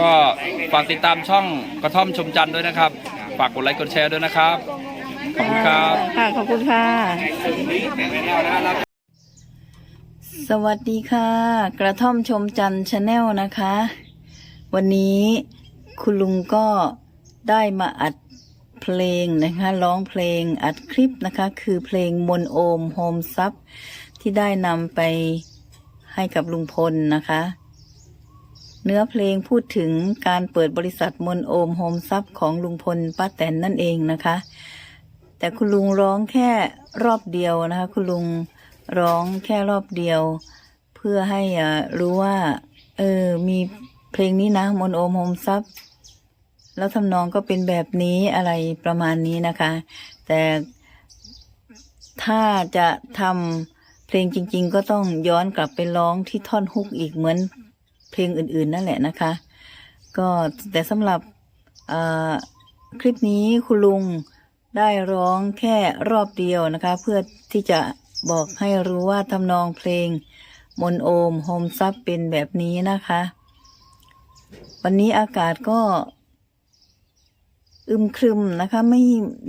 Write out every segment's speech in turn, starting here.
ก็ฝากติดตามช่องกระท่อมชมจันทร์ด้วยนะครับ ฝากกดไลค์กดแชร์ด้วยนะครับ ขอบคุณครับ ค่ะ ขอบคุณค่ะ สวัสดีค่ะ กระท่อมชมจันทร์ชาแนลนะคะ วันนี้คุณลุงก็ได้มาอัดเพลงนะคะร้องเพลงอัดคลิปนะคะ คือเพลงมนโอมโฮมซับที่ได้นำไปให้กับลุงพลนะคะ เนื้อเพลงพูดถึงการเปิดบริษัทมนโอมโฮมซับของลุงพลป้าแตนนั่นเองนะคะ แต่คุณลุงร้องแค่รอบเดียวนะคะ คุณลุงร้องแค่รอบเดียว เพื่อให้รู้ว่าเออมีเพลงนี้นะมนโอมโฮมซับแล้วทำนองก็เป็นแบบนี้อะไรประมาณนี้นะคะ แต่ถ้าจะทำเพลงจริง ๆ ก็ต้องย้อนกลับไปร้องที่ท่อนฮุกอีกเหมือน เพลงอื่นๆนั่นแหละนะคะ ก็แต่สำหรับคลิปนี้คุณลุงได้ร้องแค่รอบเดียวนะคะ เพื่อที่จะบอกให้รู้ว่าทำนองเพลงมนโอมโฮมซับเป็นแบบนี้นะคะ วันนี้อากาศก็อึมครึมนะคะ ไม่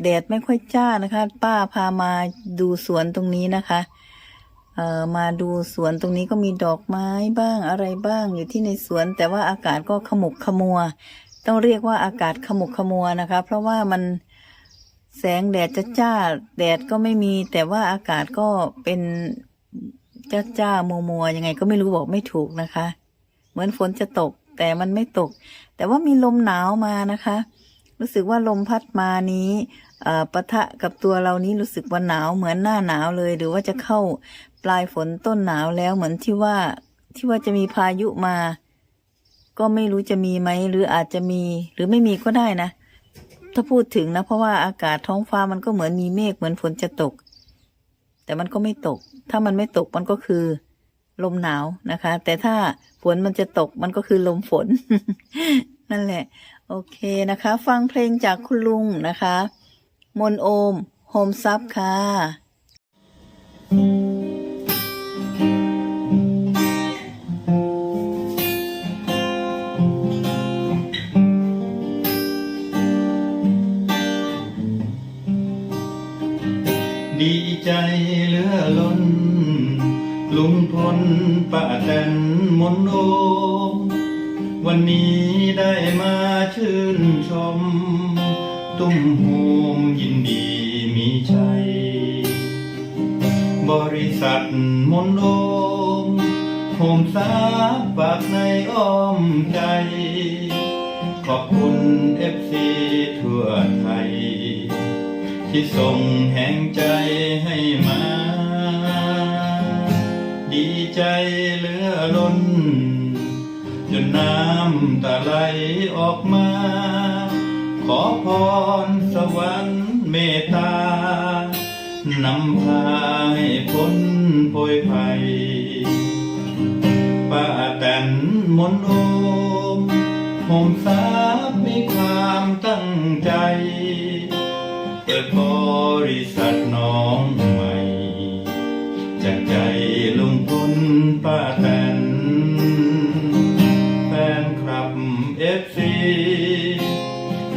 แดดไม่ค่อยจ้านะคะ ป้าพามาดูสวนตรงนี้นะคะ เอ่อมาดูสวนตรงนี้ก็มีดอกไม้บ้างอะไรบ้างอยู่ที่ในสวน แต่ว่าอากาศก็ขมุกขมัว ต้องเรียกว่าอากาศขมุกขมัวนะคะ เพราะว่ามันแสงแดดจ้าจ้าแดดก็ไม่มี แต่ว่าอากาศก็เป็นจ้าจ้ามัวมัวยังไงก็ไม่รู้บอกไม่ถูกนะคะ เหมือนฝนจะตกแต่มันไม่ตก แต่ว่ามีลมหนาวมานะคะ รู้สึกว่าลมพัดมานี้ปะทะกับตัวเรานี้รู้สึกว่าหนาวเหมือนหน้าหนาวเลย หรือว่าจะเข้าปลายฝนต้นหนาวแล้วเหมือนที่ว่าที่ว่าจะมีพายุมา ก็ไม่รู้จะมีไหมหรืออาจจะมี หรือไม่มีก็ได้นะ ถ้าพูดถึงนะ เพราะว่าอากาศท้องฟ้ามันก็เหมือนมีเมฆเหมือนฝนจะตก แต่มันก็ไม่ตก ถ้ามันไม่ตกมันก็คือ ลมหนาวนะคะ แต่ถ้าฝนมันจะตกมันก็คือลมฝน นั่นแหละ โอเคนะคะ ฟังเพลงจากคุณลุงนะคะ มนโอมโฮมซับค่ะ ดีใจเหลือล้น ลุงพลป้าแตนมนโอม วันนี้ได้มาชื่นชม ตุ้มโฮมยินดีมีชัย บริษัทมนโอมโฮมสาฝากในอ้อมใจ ขอบคุณเอฟซีทั่วไทย ที่ส่งแห่งใจให้มา ดีใจเหลือล้น จนน้ำตาไหลออกมา ขอพรสวรรค์เมตตานำพาให้พ้นโพยภัยป้าแตนมนโอมโฮมทรัพย์มีความตั้งใจ เปิดบริษัทน้อง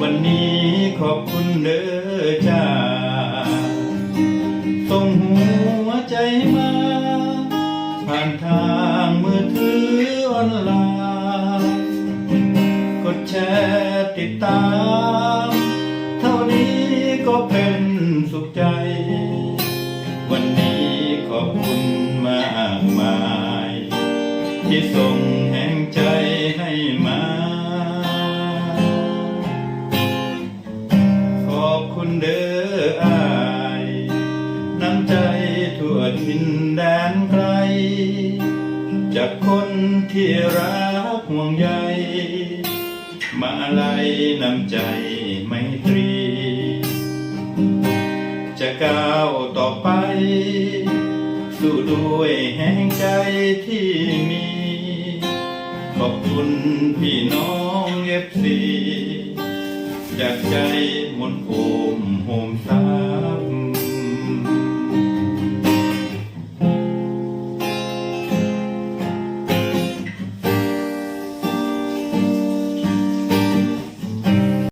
วันนี้ขอบคุณเด้อจ้าส่งหัวใจมา ผ่านทางมือถือออนไลน์กดแชร์ติดตาม เท่านี้ก็เป็นสุขใจ วันนี้ขอบคุณมากมาย ที่ส่ง จากคนที่รักห่วงใยมาลัยน้ำใจไม่ตรี จะก้าวต่อไป สู้ด้วยแห่งใจที่มี ขอบคุณพี่น้องเอฟซีจากใจมนโอมโฮมทรัพย์